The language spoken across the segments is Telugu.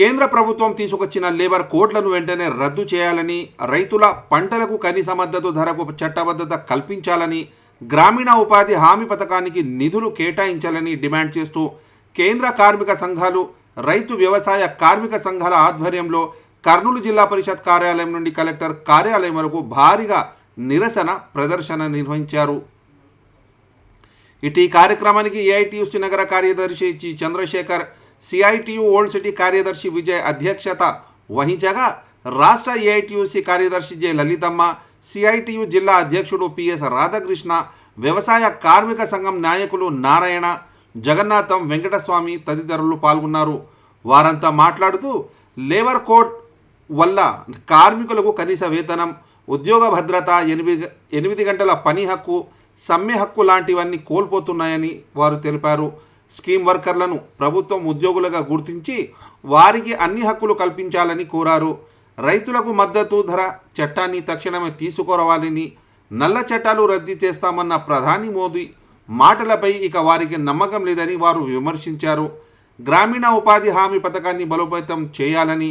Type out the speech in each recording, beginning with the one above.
కేంద్ర ప్రభుత్వం తీసుకొచ్చిన లేబర్ కోడ్లను వెంటనే రద్దు చేయాలని రైతుల పంటలకు కనీస మద్దతు ధరకు చట్టబద్ధత కల్పించాలని గ్రామీణ ఉపాధి హామీ పథకానికి నిధులు కేటాయించాలని డిమాండ్ చేస్తూ కేంద్ర కార్మిక సంఘాలు రైతు వ్యవసాయ కార్మిక సంఘాల ఆధ్వర్యంలో కర్నూలు జిల్లా పరిషత్ కార్యాలయం నుండి కలెక్టర్ కార్యాలయం వరకు భారీగా నిరసన ప్రదర్శన నిర్వహించారు. ఇటు ఈ కార్యక్రమానికి ఏఐటియుసి నగర కార్యదర్శి G Chandrashekar CITU old city కార్యదర్శి విజయ్ అధ్యక్షత వహించగా రాష్ట్ర ఏఐటియుసి కార్యదర్శి జె లలితమ్మ సిఐటియు జిల్లా అధ్యక్షుడు పిఎస్ రాధాకృష్ణ వ్యవసాయ కార్మిక సంఘం నాయకులు నారాయణ జగన్నాథం వెంకటస్వామి తదితరులు పాల్గొన్నారు. వారంతా మాట్లాడుతూ లేబర్ కోడ్ వల్ల కార్మికులకు కనీస వేతనం ఉద్యోగ భద్రత ఎనిమిది ఎనిమిది గంటల పని హక్కు సమ్మె హక్కు లాంటివన్నీ కోల్పోతున్నాయని వారు తెలిపారు. స్కీమ్ వర్కర్లను ప్రభుత్వం ఉద్యోగులుగా గుర్తించి వారికి అన్ని హక్కులు కల్పించాలని కోరారు. రైతులకు మద్దతు ధర చట్టాన్ని తక్షణమే తీసుకురావాలని నల్ల చట్టాలు రద్దు చేస్తామన్న ప్రధాని మోదీ మాటలపై ఇక వారికి నమ్మకం లేదని వారు విమర్శించారు. గ్రామీణ ఉపాధి హామీ పథకాన్ని బలోపేతం చేయాలని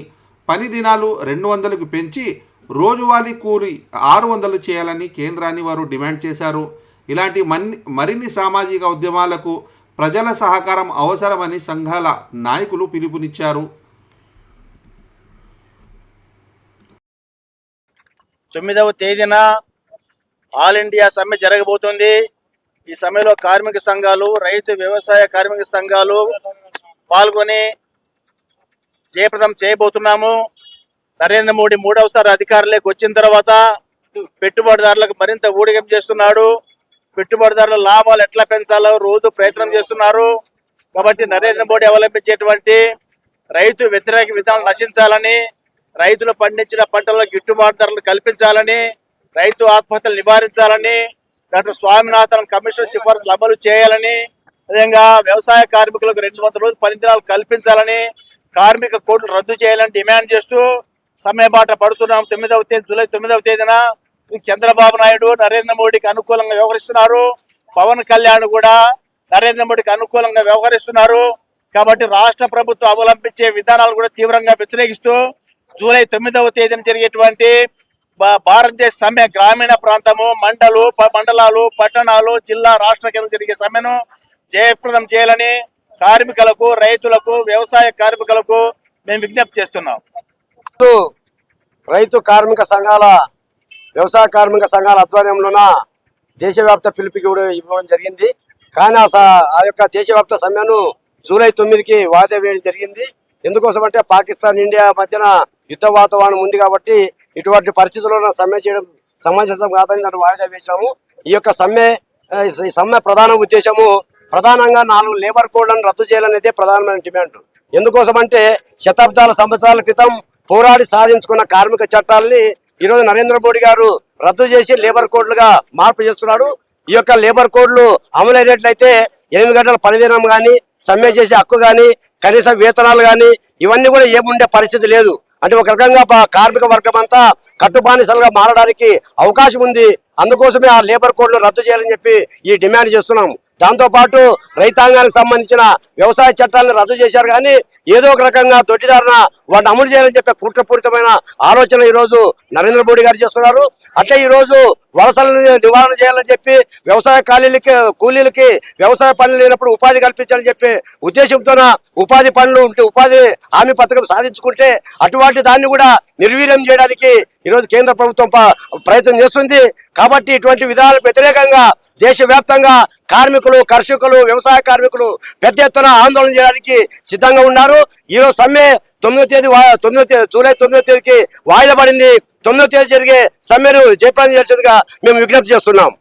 పని దినాలు రెండు వందలకు పెంచి రోజువారీ కూలి ఆరు వందలు చేయాలని కేంద్రాన్ని వారు డిమాండ్ చేశారు. ఇలాంటి మన్ని మరిన్ని సామాజిక ఉద్యమాలకు ప్రజల సహకారం అవసరమని సంఘాల నాయకులు పిలుపునిచ్చారు. తొమ్మిదవ తేదీన ఆల్ ఇండియా సమ్మె జరగబోతుంది. ఈ సమ్మెలో కార్మిక సంఘాలు రైతు వ్యవసాయ కార్మిక సంఘాలు పాల్గొని జయప్రదం చేయబోతున్నాము. నరేంద్ర మోడీ మూడవసారి అధికారంలోకి వచ్చిన తర్వాత పెట్టుబడిదారులకు మరింత ఊడిగం చేస్తున్నాడు. పెట్టుబడిదారుల లాభాలు ఎట్లా పెంచాలో రోజు ప్రయత్నం చేస్తున్నారు. కాబట్టి నరేంద్ర మోడీ అవలంబించేటువంటి రైతు వ్యతిరేక విధానం నశించాలని రైతులు పండించిన పంటలకు గిట్టుబాటు ధరలు కల్పించాలని రైతు ఆత్మహత్యలు నివారించాలని డాక్టర్ స్వామినాథన్ కమిషన్ సిఫార్సులు అమలు చేయాలని అదేవిధంగా వ్యవసాయ కార్మికులకు రెండు వందల రోజులు పనిదినాలు కల్పించాలని కార్మిక కోట్లు రద్దు చేయాలని డిమాండ్ చేస్తూ సమయబాట పడుతున్నాం. తొమ్మిదవ తేదీ జూలై తొమ్మిదవ తేదీన చంద్రబాబు నాయుడు నరేంద్ర మోడీకి అనుకూలంగా వ్యవహరిస్తున్నారు. పవన్ కళ్యాణ్ కూడా నరేంద్ర మోడీకి అనుకూలంగా వ్యవహరిస్తున్నారు. కాబట్టి రాష్ట్ర ప్రభుత్వం అవలంబించే విధానాలు కూడా తీవ్రంగా వ్యతిరేకిస్తూ జూలై తొమ్మిదవ తేదీన జరిగేటువంటి భా- భారతదేశ సమ్మె గ్రామీణ ప్రాంతము మండలు ప- మండలాలు పట్టణాలు జిల్లా రాష్ట్ర కేంద్రం జరిగే సమ్మెను జయప్రదం చేయాలని కార్మికులకు రైతులకు వ్యవసాయ కార్మికులకు మేము విజ్ఞప్తి చేస్తున్నాం. రైతు కార్మిక సంఘాల వ్యవసాయ కార్మిక సంఘాల ఆధ్వర్యంలోన దేశవ్యాప్త పిలుపుకి కూడా ఇవ్వడం జరిగింది. కానీ ఆ ఆ యొక్క దేశవ్యాప్త సమ్మెను జూలై తొమ్మిదికి వాయిదా వేయడం జరిగింది. ఎందుకోసం అంటే పాకిస్తాన్ ఇండియా మధ్యన యుద్ధ వాతావరణం ఉంది కాబట్టి ఇటువంటి పరిస్థితుల్లో సమ్మె చేయడం సమంజసం కాదని దాన్ని వాయిదా వేసాము ఈ యొక్క సమ్మె ఈ సమ్మె ప్రధాన ఉద్దేశము ప్రధానంగా నాలుగు లేబర్ కోడ్లను రద్దు చేయాలనేదే ప్రధానమైన డిమాండ్. ఎందుకోసం అంటే శతాబ్దాల సంవత్సరాల క్రితం పోరాడి సాధించుకున్న కార్మిక చట్టాలని ఈరోజు నరేంద్ర మోడీ గారు రద్దు చేసి లేబర్ కోడ్లుగా మార్పు చేస్తున్నాడు. ఈ యొక్క లేబర్ కోడ్లు అమలైనట్లయితే ఎనిమిది గంటల పనిదినం కానీ సమ్మె చేసే హక్కు కానీ కనీస వేతనాలు కానీ ఇవన్నీ కూడా ఏముండే పరిస్థితి లేదు. అంటే ఒక రకంగా కార్మిక వర్గం అంతా కట్టుబానిసలుగా మారడానికి అవకాశం ఉంది. అందుకోసమే ఆ లేబర్ కోడ్లు రద్దు చేయాలని చెప్పి ఈ డిమాండ్ చేస్తున్నాం దాంతో పాటు రైతాంగానికి సంబంధించిన వ్యవసాయ చట్టాలను రద్దు చేశారు కానీ ఏదో ఒక రకంగా దొడ్డిదారున వాటిని అమలు చేయాలని చెప్పే కుట్రపూరితమైన ఆలోచన ఈ రోజు నరేంద్ర మోడీ గారు చేస్తున్నారు. అట్లే ఈ రోజు వలసలను నివారణ చేయాలని చెప్పి వ్యవసాయ ఖాళీలకి కూలీలకి వ్యవసాయ పనులు లేనప్పుడు ఉపాధి కల్పించాలని చెప్పి ఉద్దేశంతోన ఉపాధి పనులు ఉంటే ఉపాధి హామీ పథకం సాధించుకుంటే అటువంటి దాన్ని కూడా నిర్వీర్యం చేయడానికి ఈరోజు కేంద్ర ప్రభుత్వం ప- ప్రయత్నం చేస్తుంది. కాబట్టి కాబట్టి ఇటువంటి విధానాలకు వ్యతిరేకంగా దేశవ్యాప్తంగా కార్మికులు కర్షకులు వ్యవసాయ కార్మికులు పెద్ద ఎత్తున ఆందోళన చేయడానికి సిద్ధంగా ఉన్నారు. ఈరోజు సమ్మె తొమ్మిదో తేదీ తొమ్మిదో తేదీ జూలై తొమ్మిదో తేదీకి వాయిదా పడింది. తొమ్మిదో తేదీ జరిగే సమ్మెను జయప్రదం చేసేదిగా మేము విజ్ఞప్తి చేస్తున్నాం.